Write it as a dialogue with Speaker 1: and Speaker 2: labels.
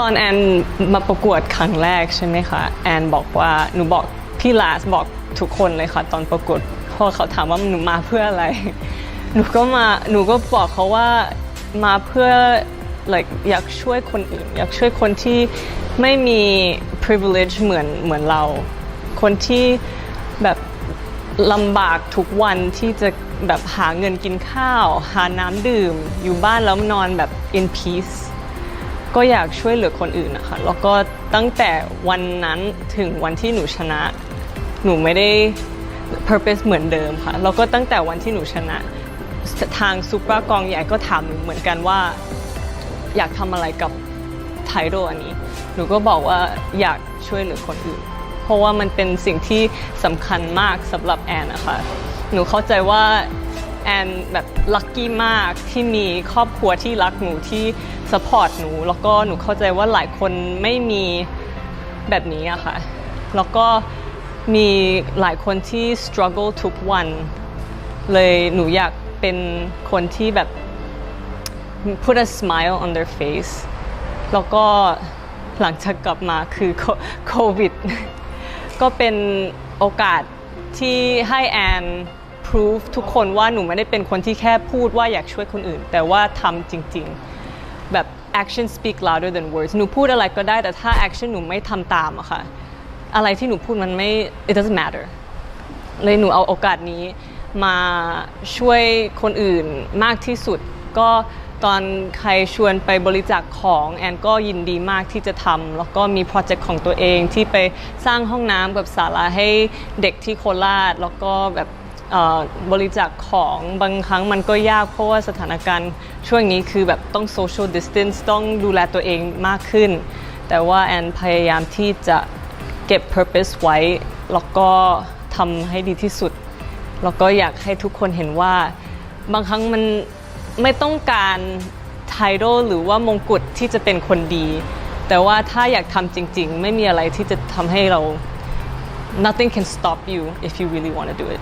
Speaker 1: ตอนแอนมาประกวดครั้งแรกใช่ไหมคะ แอนบอกว่าหนูบอกพี่ลาสบอกทุกคนเลยค่ะ ตอนประกวดพราะเขาถามว่าหนูมาเพื่ออะไร หนูก็มาหนูก็บอกเขาว่ามาเพื่อ like อยากช่วยคนอื่น อยากช่วยคนที่ไม่มี privilege เหมือนเหมือนเรา คนที่แบบลำบากทุกวันที่จะแบบหาเงินกินข้าว หาน้ำดื่ม อยู่บ้านแล้วนอนแบบ in peace ก็อยากช่วยเหลือคนอื่นนะคะแล้วก็ตั้งแต่วันนั้นถึงวันที่หนูชนะ หนูไม่ได้ purpose เหมือนเดิมค่ะแล้วก็ตั้งแต่วันที่หนูชนะ ทางซูเปอร์กองใหญ่ก็ถามหนูเหมือนกันว่า อยากทำอะไรกับไทโรอันนี้ หนูก็บอกว่าอยากช่วยเหลือคนอื่น เพราะว่ามันเป็นสิ่งที่สำคัญมากสำหรับแอนนะคะ หนูเข้าใจว่า แอนแบบลัคกี้มากที่มีครอบครัวที่รักหนูที่สปอร์ตหนู แล้วก็หนูเข้าใจว่าหลายคนไม่มีแบบนี้อะค่ะ แล้วก็มีหลายคนที่ struggle ทุกวัน เลยหนูอยากเป็นคนที่แบบ put a smile on their face แล้วก็หลังจากกลับมาคือโควิด ก็เป็นโอกาสที่ให้แอน prove ทุกคนว่าหนูไม่ได้เป็นคนที่แค่พูดว่าอยากช่วยคนอื่น แต่ว่าทำจริงๆ แบบ action speak louder than words หนูพูดอะไรก็ได้แต่ถ้า action หนูไม่ทำตามอะค่ะ อะไรที่หนูพูดมันไม่ it doesn't matter เลยหนูเอาโอกาสนี้มาช่วยคนอื่นมากที่สุด ก็ตอนใครชวนไปบริจาคของแอนก็ยินดีมากที่จะทำแล้วก็มีโปรเจกต์ของตัวเองที่ไปสร้างห้องน้ำกับศาลาให้เด็กที่โคราชแล้วก็แบบ บริจาคของบางครั้งมันก็ยากเพราะว่าสถานการณ์ช่วงนี้คือแบบต้อง social distance ต้องดูแลตัวเองมากขึ้น แต่ว่าแอนพยายามที่จะเก็บ purpose ไว้ แล้วก็ทำให้ดีที่สุด แล้วก็อยากให้ทุกคนเห็นว่า บางครั้งมันไม่ต้องการ title หรือว่ามงกุฎที่จะเป็นคนดี แต่ว่าถ้าอยากทำจริง ๆ ไม่มีอะไรที่จะทำให้เรา nothing can stop you if you really want to do it